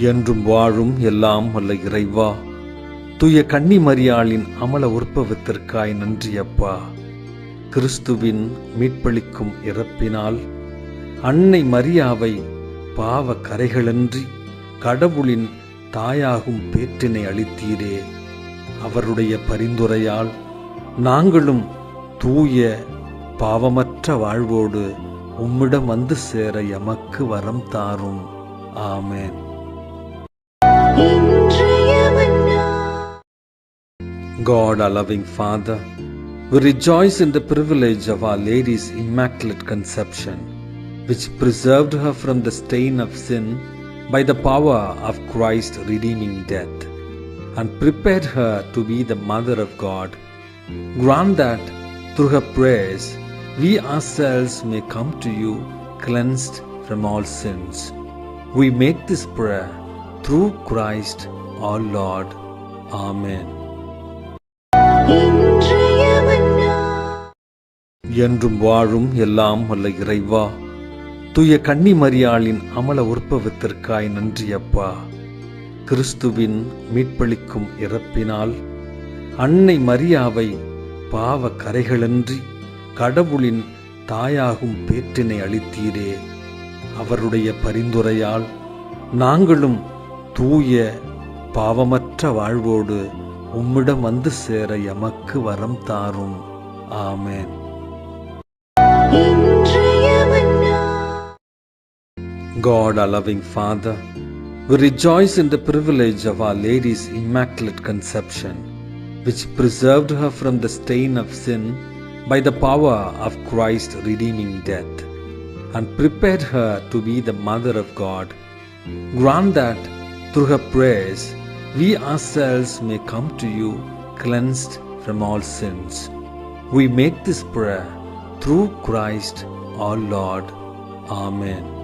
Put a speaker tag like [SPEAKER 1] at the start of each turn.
[SPEAKER 1] என்றும் வாழும் எல்லாம் வல்ல இறைவா தூய கன்னி மரியாளின் அமல உற்பவத்திற்காய் நன்றி அப்பா கிறிஸ்துவின் மீட்பளிக்கும் இறப்பினால் அன்னை மரியாவை பாவ கரைகளன்றி கடவுளின் தாயாகும் பேற்றினை அளித்தீரே. அவருடைய பரிந்துரையால் நாங்களும் தூய பாவமற்ற வாழ்வோடு உம்மிடம் வந்து சேர எமக்கு வரம் தாரும். ஆமேன். God, our loving Father, we rejoice in the privilege of Our Lady's Immaculate Conception, which preserved her from the stain of sin by the power of Christ's redeeming death, and prepared her to be the Mother of God. Grant that through her prayers we ourselves may come to you cleansed from all sins. We make this prayer through Christ our Lord. Amen. என்றும் வாழும் எல்லாம் வல்ல இறைவா. தூய கன்னி மரியாளின் அமல உற்பவத்திற்காய் நன்றி அப்பா கிறிஸ்துவின் மீட்பளிக்கும் இறப்பினால் அன்னை மரியாவை பாவ கரைகளன்றி கடவுளின் தாயாகும் பேற்றினை அளித்தீரே. அவருடைய பரிந்துரையால் நாங்களும் தூய பாவமற்ற வாழ்வோடு உம்மிடம் வந்து சேர எமக்கு வரம் தாரும் ஆமென்
[SPEAKER 2] இன்றைய மன்னா
[SPEAKER 1] God, our loving Father, we rejoice in the privilege of Our Lady's Immaculate Conception, which preserved her from the stain of sin by the power of Christ's redeeming death, and prepared her to be the Mother of God. Grant that through her prayers we ourselves may come to you cleansed from all sins. We make this prayer through Christ our Lord. Amen.